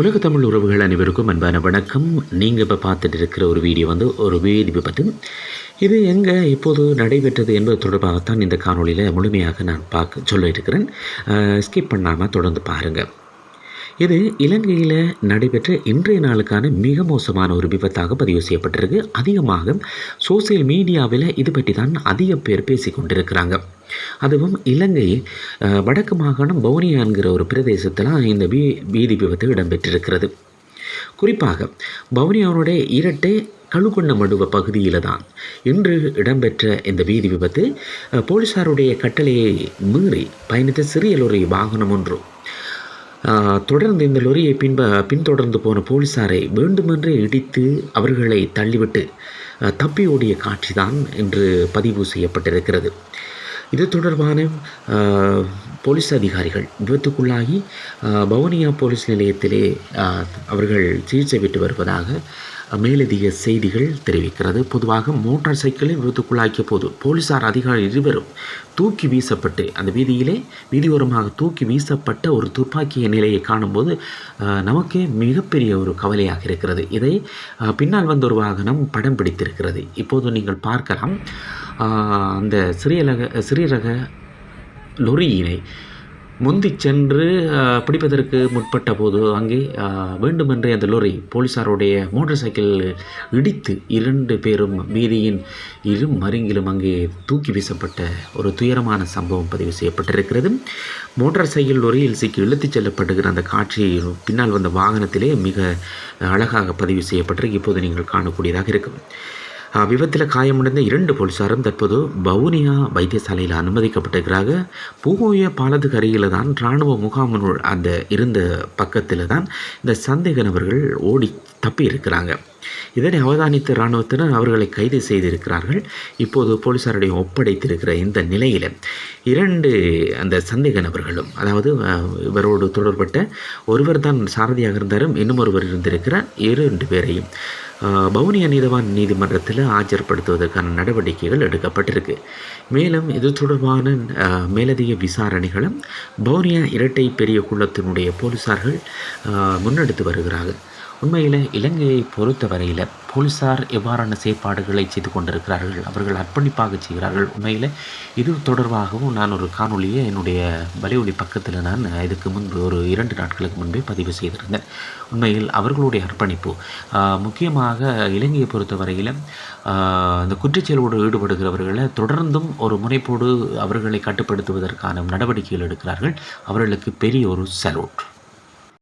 உலக தமிழ் உறவுகள் அனைவருக்கும் அன்பான வணக்கம். நீங்கள் இப்போ பார்த்துட்டு இருக்கிற ஒரு வீடியோ வந்து ஒரு வேதி விபத்து இது எங்கே இப்போது நடைபெற்றது என்பது தொடர்பாகத்தான் இந்த காணொளியில் முழுமையாக நான் பார்க்க சொல்ல இருக்கிறேன். ஸ்கிப் பண்ணாமல் தொடர்ந்து பாருங்கள் இது இலங்கையில் நடைபெற்ற இன்றைய நாளுக்கான மிக மோசமான ஒரு விபத்தாக பதிவு செய்யப்பட்டிருக்கு. அதிகமாக சோசியல் மீடியாவில் இது பற்றி தான் அதிக பேர் பேசிக்கொண்டிருக்கிறாங்க அதுவும் இலங்கை வடக்கு மாகாணம் பவுனியா என்கிற ஒரு பிரதேசத்தில் இந்த வீ வீதி விபத்து இடம்பெற்றிருக்கிறது. குறிப்பாக பவுனியாவுடைய இரட்டை கழுகொண்ட மடுவ பகுதியில் தான் இன்று இடம்பெற்ற இந்த வீதி விபத்து போலீசாருடைய கட்டளையை மீறி பயணித்த சிறிய லொரி வாகனம் ஒன்று தொடர்ந்து இந்த லொரியை பின்ப பின்தொடர்ந்து போன போலீசாரை வேண்டுமென்றே இடித்து அவர்களை தள்ளிவிட்டு தப்பி ஓடிய காட்சிதான் இன்று பதிவு செய்யப்பட்டிருக்கிறது. இது தொடர்பான போலீஸ் அதிகாரிகள் விபத்துக்குள்ளாகி ஆஹ், பவனியா போலீஸ் நிலையத்திலே அவர்கள் சிகிச்சை பெற்று வருவதாக மேலதிக செய்திகள் தெரிவிக்கிறது. பொதுவாக மோட்டார் சைக்கிளை விபத்துக்குள்ளாக்கிய போது போலீசார் அதிகாரி இருவரும் தூக்கி வீசப்பட்டு அந்த வீதியிலே வீதியோரமாக தூக்கி வீசப்பட்ட ஒரு துப்பாக்கிய நிலையை காணும்போது நமக்கு மிகப்பெரிய ஒரு கவலையாக இருக்கிறது. இதை பின்னால் வந்த ஒரு வாகனம் படம் பிடித்திருக்கிறது. இப்போது நீங்கள் பார்க்கலாம் அந்த சிறிய ரக சிறிய ரக லொரியினை முந்திச் சென்று பிடிப்பதற்கு முற்பட்ட போது அங்கே வேண்டுமென்றே அந்த லொரி போலீசாருடைய மோட்டார் சைக்கிள் இடித்து இரண்டு பேரும் வீதியின் இரு மருங்கிலும் அங்கே தூக்கி வீசப்பட்ட ஒரு துயரமான சம்பவம் பதிவு செய்யப்பட்டிருக்கிறது. மோட்டார் சைக்கிள் லொரியில் சிக்கி இழுத்துச் செல்லப்படுகிற அந்த காட்சி பின்னால் வந்த வாகனத்திலே மிக அழகாக பதிவு செய்யப்பட்டிருக்கு. இப்போது நீங்கள் காணக்கூடியதாக இருக்கும். விபத்தில் காயமடைந்த இரண்டு போலீசாரும் தற்போது வவுனியா வைத்தியசாலையில் அனுமதிக்கப்பட்டிருக்கிறாங்க. பூகோய பாலத்துக்கு அருகில் தான் இராணுவ முகாமினுள் அந்த இருந்த பக்கத்தில் தான் இந்த சந்தேக நபர்கள் ஓடி தப்பி இருக்கிறாங்க. இதனை அவதானித்த இராணுவத்தினர் அவர்களை கைது செய்திருக்கிறார்கள். இப்போது போலீசாருடைய ஒப்படைத்திருக்கிற இந்த நிலையில் இரண்டு அந்த சந்தேக நபர்களும் அதாவது இவரோடு தொடர்பட்ட ஒருவர் தான் சாரதியாக இருந்தாரும் இன்னும் ஒருவர் இருந்திருக்கிறார் இரண்டு பேரையும். பவுனியா நீதவான் நீதிமன்றத்தில் ஆஜர்படுத்துவதற்கான நடவடிக்கைகள் எடுக்கப்பட்டிருக்கு. மேலும் இது தொடர்பான மேலதிக விசாரணைகளும் பவுனியா இரட்டை பெரிய குளத்தினுடைய போலீசார்கள் முன்னெடுத்து வருகிறார்கள். உண்மையில் இலங்கையை பொறுத்தவரையில் போலீசார் எவ்வாறான செயற்பாடுகளை செய்து கொண்டிருக்கிறார்கள் அவர்கள் அர்ப்பணிப்பாக செய்கிறார்கள் உண்மையில். இது தொடர்பாகவும் நான் ஒரு காணொலியை என்னுடைய வலையொலி பக்கத்தில் நான் இதுக்கு முன்பு ஒரு இரண்டு நாட்களுக்கு முன்பே பதிவு செய்திருந்தேன். உண்மையில் அவர்களுடைய அர்ப்பணிப்பு முக்கியமாக இலங்கையை பொறுத்தவரையில் ஆஹ், அந்த குற்றச்செயலோடு ஈடுபடுகிறவர்களை தொடர்ந்தும் ஒரு முனைப்போடு அவர்களை கட்டுப்படுத்துவதற்கான நடவடிக்கைகள் எடுக்கிறார்கள். அவர்களுக்கு பெரிய ஒரு சலூட்.